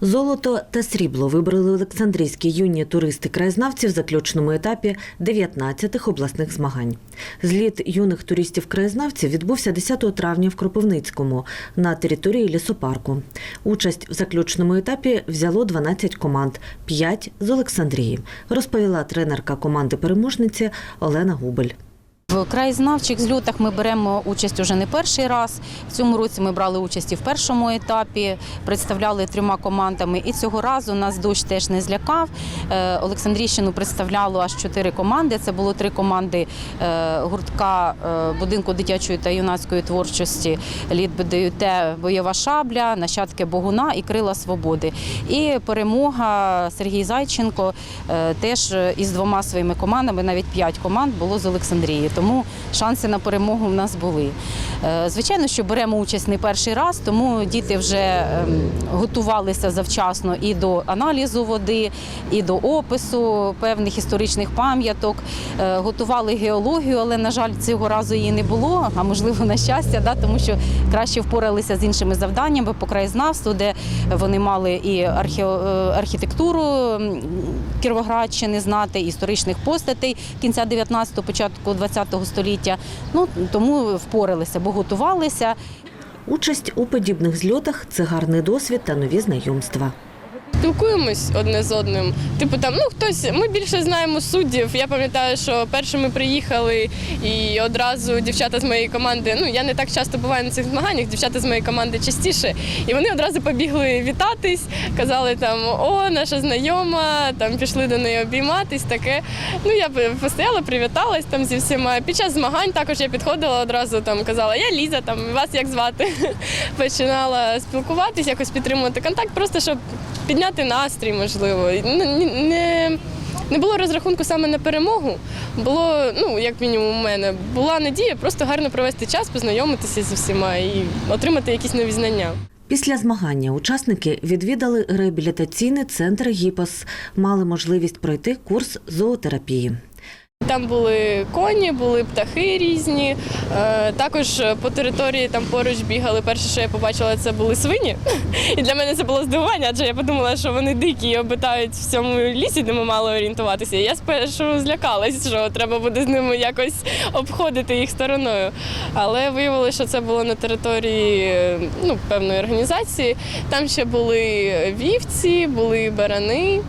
Золото та срібло вибрали Олександрійські юні туристи-краєзнавці в заключному етапі 19-х обласних змагань. Зліт юних туристів-краєзнавців відбувся 10 травня в Кропивницькому на території лісопарку. Участь в заключному етапі взяло 12 команд, 5 з Олександрії, розповіла тренерка команди переможниці Олена Губель. В краєзнавчих зльотах ми беремо участь уже не перший раз. В цьому році ми брали участь і в першому етапі, представляли трьома командами. І цього разу нас дощ теж не злякав. Е, Олександрійщину представляло аж чотири команди. Це було три команди е, гуртка е, будинку дитячої та юнацької творчості Лід БДЮТ Бойова шабля, нащадки Богуна і Крила Свободи. І перемога Сергій Зайченко теж із двома своїми командами, навіть п'ять команд було з Олександрії. Тому шанси на перемогу в нас були. Е, Звичайно, що беремо участь не перший раз, тому діти вже ем, готувалися завчасно і до аналізу води, і до опису певних історичних пам'яток. Е, Готували геологію, але, на жаль, цього разу її не було, а можливо, на щастя, да, тому що краще впоралися з іншими завданнями по краєзнавству, де вони мали і е, архітектуру Кіровоградщини знати, історичних постатей кінця 19-го, початку 20-го століття. Ну тому впоралися, бо готувалися. Участь у подібних зльотах це гарний досвід та нові знайомства. Спілкуємось одне з одним. Типу там, ну хтось, ми більше знаємо суддів. Я пам'ятаю, що першими приїхали і одразу дівчата з моєї команди. Ну я не так часто буваю на цих змаганнях, дівчата з моєї команди частіше. І вони одразу побігли вітатись, казали там о, наша знайома, там пішли до неї обійматись. Таке. Ну я постояла, привіталась там зі всіма. Під час змагань також я підходила одразу, там казала, я Ліза, там вас як звати. Починала спілкуватись, якось підтримувати контакт, просто щоб підняти настрій, можливо. Ну, не, не було розрахунку саме на перемогу. Було, ну, як мінімум, у мене була надія просто гарно провести час, познайомитися зі всіма і отримати якісь нові знання. Після змагання учасники відвідали реабілітаційний центр ГІПОС, мали можливість пройти курс зоотерапії. Там були коні, були птахи різні. Е, також по території там поруч бігали. Перше, що я побачила, це були свині. І для мене це було здивування, адже я подумала, що вони дикі і обитають в цьому лісі, де ми мали орієнтуватися. Я спершу злякалась, що треба буде з ними якось обходити їх стороною. Але виявилося, що це було на території ну, певної організації. Там ще були вівці, були барани.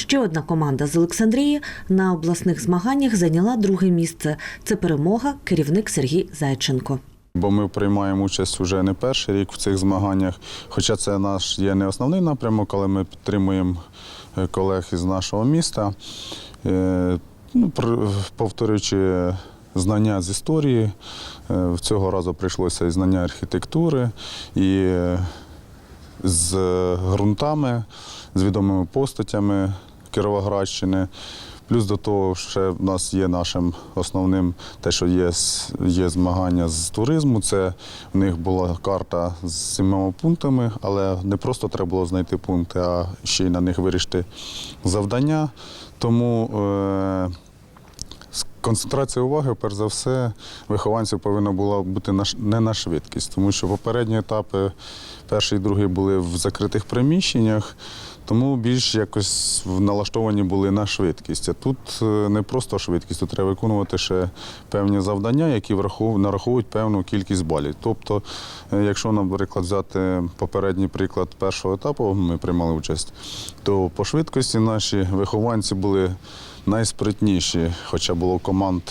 Ще одна команда з Олександрії на обласних змаганнях зайняла друге місце. Це перемога керівник Сергій Зайченко. Бо ми приймаємо участь вже не перший рік в цих змаганнях. Хоча це наш є не основний напрямок, але ми підтримуємо е, колег із нашого міста. Е, Ну, повторюючи знання з історії, е, цього разу прийшлося і знання архітектури, і з ґрунтами, з відомими постатями Кіровоградщини. Плюс до того, ще в нас є нашим основним те, що є, є змагання з туризму. Це в них була карта з сімома пунктами, але не просто треба було знайти пункти, а ще й на них вирішити завдання. Тому е, концентрація уваги, перш за все, вихованців повинна була бути не на швидкість, тому що попередні етапи, перший і другий були в закритих приміщеннях. Тому більш якось налаштовані були на швидкість. А тут е, не просто швидкість, тут треба виконувати ще певні завдання, які нараховують певну кількість балів. Тобто, е, якщо, наприклад, взяти попередній приклад першого етапу, ми приймали участь, то по швидкості наші вихованці були найспритніші, хоча було команд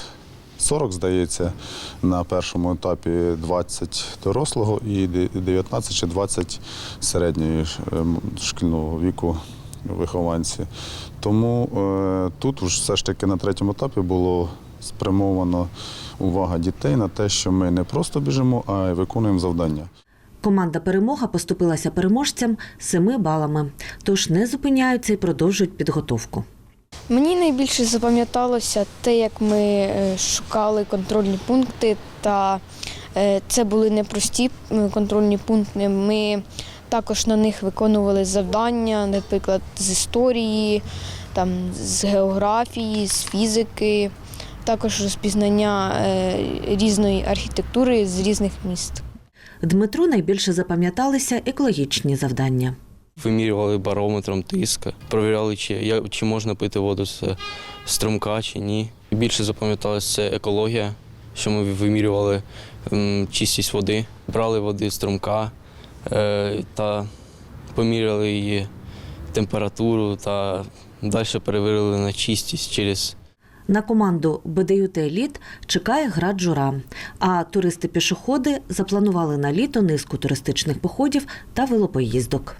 40, здається, на першому етапі 20 дорослого і 19 чи 20 середньої ем, шкільного віку вихованці. Тому е, тут уж все ж таки на третьому етапі було спрямовано увага дітей на те, що ми не просто біжимо, а й виконуємо завдання. Команда Перемога поступилася переможцям семи балами, тож не зупиняються і продовжують підготовку. Мені найбільше запам'яталося те, як ми е, шукали контрольні пункти, та е, це були непрості контрольні пункти. Ми також на них виконували завдання, наприклад, з історії, там, з географії, з фізики, також розпізнання е, різної архітектури з різних міст. Дмитру найбільше запам'яталися екологічні завдання. Вимірювали барометром тиск, провіряли, чи, чи можна пити воду з струмка чи ні. Більше запам'яталось це екологія, що ми вимірювали чистість води, брали води з струмка е, та поміряли її температуру та далі перевірили на чистість через На команду БДЮТ «Еліт» чекає град жура. А туристи-пішоходи запланували на літо низку туристичних походів та велопоїздок.